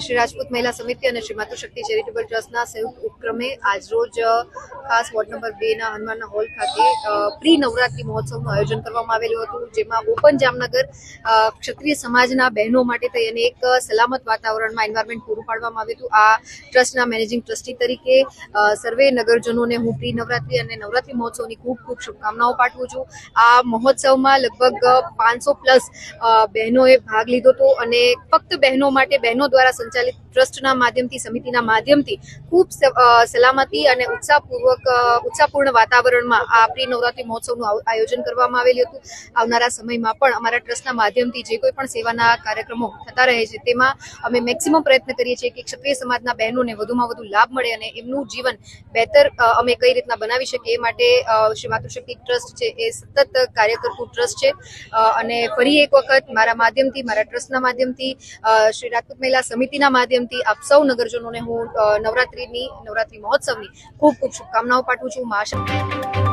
શ્રી રાજપૂત મહિલા સમિતિ અને શ્રી માતૃશક્તિ ચેરિટેબલ ટ્રસ્ટના સંયુક્ત ઉપક્રમે આજરોજ ખાસ વોર્ડ નંબર બે ના હનુમાનના હોલ ખાતે પ્રી નવરાત્રી મહોત્સવનું આયોજન કરવામાં આવેલું હતું, જેમાં ઓપન જામનગર ક્ષત્રિય સમાજના બહેનો માટે થઈ અને એક સલામત વાતાવરણમાં એન્વાયરમેન્ટ પૂરું પાડવામાં આવ્યું હતું. આ ટ્રસ્ટના મેનેજિંગ ટ્રસ્ટી તરીકે સર્વે નગરજનોને હું પ્રી નવરાત્રી અને નવરાત્રી મહોત્સવની ખૂબ ખૂબ શુભકામનાઓ પાઠવું છું. આ મહોત્સવમાં લગભગ પાંચસો પ્લસ બહેનોએ ભાગ લીધો હતો અને ફક્ત બહેનો માટે, બહેનો દ્વારા સંચાલિત ટ્રસ્ટના માધ્યમથી, સમિતિના માધ્યમથી ખૂબ સલામતી અને ઉત્સાહપૂર્વક ઉત્સાહપૂર્ણ વાતાવરણમાં આ પ્રી નવરાત્રી મહોત્સવનું આયોજન કરવામાં આવેલું હતું. આવનારા સમયમાં પણ અમારા ટ્રસ્ટના માધ્યમથી જે કોઈ પણ સેવાના કાર્યક્રમો થતા રહે છે, તેમાં અમે મેક્સિમમ પ્રયત્ન કરીએ છીએ કે ક્ષત્રિય સમાજના બહેનોને વધુમાં વધુ લાભ મળે અને એમનું જીવન બહેતર અમે કઈ રીતના બનાવી શકીએ એ માટે શ્રી માતૃશક્તિ ટ્રસ્ટ છે, એ સતત કાર્ય કરતું ટ્રસ્ટ છે. અને ફરી એક વખત મારા માધ્યમથી, મારા ટ્રસ્ટના માધ્યમથી શ્રી રાજપૂત મહિલા સમિતિના માધ્યમથી આપ સૌ નગરજનોને હું નવરાત્રિની નવરાત્રી મહોત્સવની ખૂબ ખૂબ શુભકામનાઓ પાઠવું છું. મા